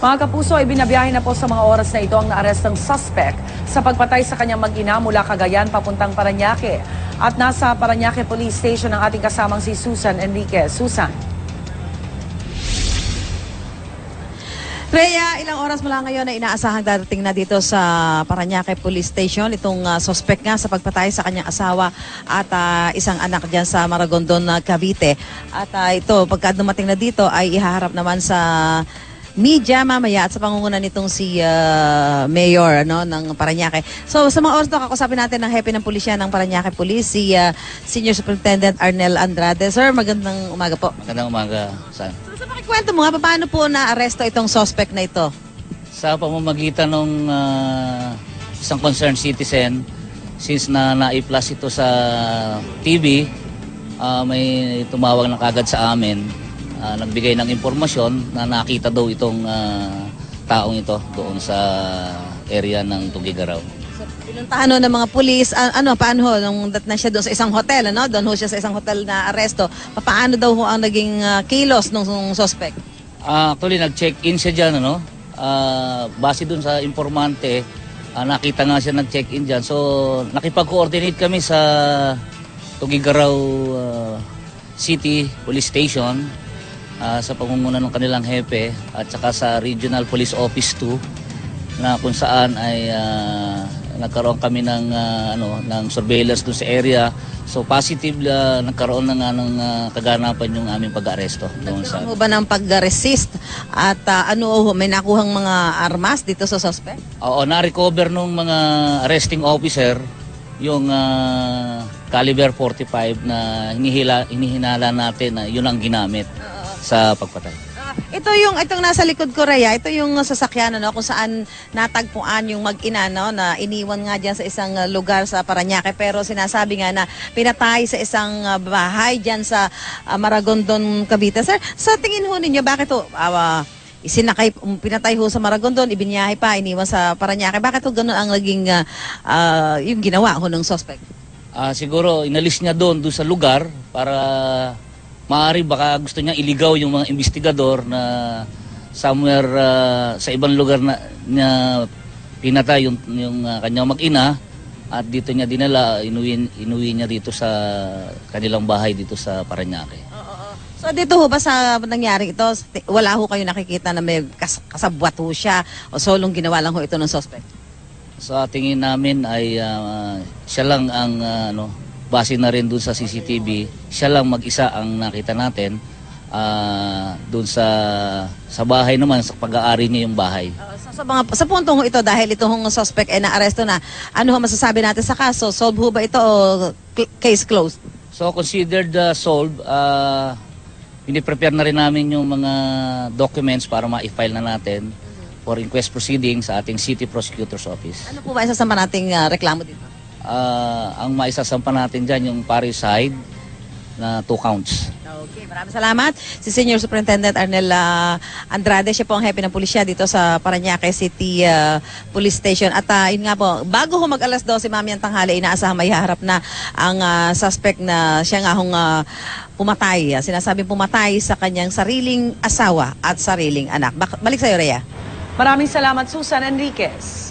Mga kapuso, ay binabiyahe na po sa mga oras na ito ang naarestang suspect sa pagpatay sa kanyang mag-ina mula Cagayan papuntang Paranaque. At nasa Paranaque Police Station ang ating kasamang si Susan Enriquez. Susan. Rhea, ilang oras mula ngayon na inaasahang darating na dito sa Paranaque Police Station itong ah, suspect nga sa pagpatay sa kanyang asawa at ah, isang anak diyan sa Maragondon, ah, Cavite. At ah, ito, pagka dumating na dito ay ihaharap naman sa media mamaya at sa pangunguna nitong si ah, Mayor ano, ng Paranaque. So sa mga oras to, kakusapin natin ng hepe ng pulisya ng Paranaque Police, si ah, Senior Superintendent Arnel Andrade. Sir, magandang umaga po. Magandang umaga, San. So, sa pakikwento mo nga, paano po na-aresto itong suspect na ito? Sa pamamagitan ng ah, isang concerned citizen, since na na-plus ito sa TV, ah, may tumawag na kagad sa amin, ah, nagbigay ng impormasyon na nakita daw itong ah, taong ito doon sa area ng Tugigaraw. So, pinuntahan ho ng mga pulis, a- ano, paano ho, nung dat na siya doon sa isang hotel, ano, doon ho siya sa isang hotel na aresto, paano daw ho ang naging ah, kilos ng ng suspect? Ah, actually, nag-check-in siya dyan, ano? Ah, base dun sa informante, ah, nakita nga siya nag-check-in dyan. So, nakipag-coordinate kami sa Tugigaraw ah, City Police Station ah, sa pangunguna ng kanilang hepe at saka sa Regional Police Office 2 na kung saan ay ah, nagkaroon kami ng ah, ano ng surveillance dun sa area. So positive ah, nagkaroon ng ah, kaganapan yung aming pag-aresto doon sa Ano ba ng pag-resist at ah, ano may nakuhang mga armas dito sa suspect? Oo, na-recover nung mga arresting officer yung ah, caliber 45 na hinihila, hinihinala natin na yun ang ginamit sa pagpatay. Ah, ito yung itong nasa likod ko Rhea, ito yung sasakyan ano kung saan natagpuan yung mag-ina no na iniwan nga diyan sa isang ah, lugar sa Parañaque pero sinasabi nga na pinatay sa isang ah, bahay diyan sa ah, Maragondon, Cavite. Sir, sa tingin ho ninyo bakit ho ah, isinakay um, pinatay ho sa Maragondon, ibinyahe pa, iniwan sa Parañaque. Bakit ho ganun ang naging ah, ah, yung ginawa ho ng suspect? Ah, siguro inalis niya doon doon sa lugar para maaari baka gusto niya iligaw yung mga investigador na somewhere ah, sa ibang lugar na niya pinatay yung, yung ah, kanyang mag-ina at dito niya dinala inuwi, inuwi niya dito sa kanilang bahay dito sa Paranaque. So dito ho ba sa nangyari ito, wala ho kayo nakikita na may kas- kasabwat ho siya o solong ginawa lang ho ito ng suspect? Sa tingin namin ay ah, siya lang ang ah, ano base na rin dun sa CCTV, siya lang mag-isa ang nakita natin ah dun sa sa bahay naman sa pag-aari niya yung bahay. Uh, sa, sa, mga, sa puntong ho ito, dahil itong suspect ay naaresto na, ano ho masasabi natin sa kaso? Solve ho ba ito o case closed? So considered uh, solved, uh, piniprepare na rin namin yung mga documents para ma-file na natin for inquest proceedings sa ating City Prosecutor's Office. Ano po ba isasama nating uh, reklamo dito? Ah, ang maisasampa natin dyan yung parricide na two counts. Okay, maraming salamat. Si Senior Superintendent Arnel ah, Andrade, siya po ang hepe ng pulisya dito sa Parañaque City ah, Police Station. At ah, yun nga po, bago ho mag alas 12 mamayang tanghali, inaasahang may haharap na ang ah, suspect na siya nga hong ah, pumatay. Sinasabing pumatay sa kanyang sariling asawa at sariling anak. Bak- balik sa'yo, Rhea. Maraming salamat, Susan Enriquez.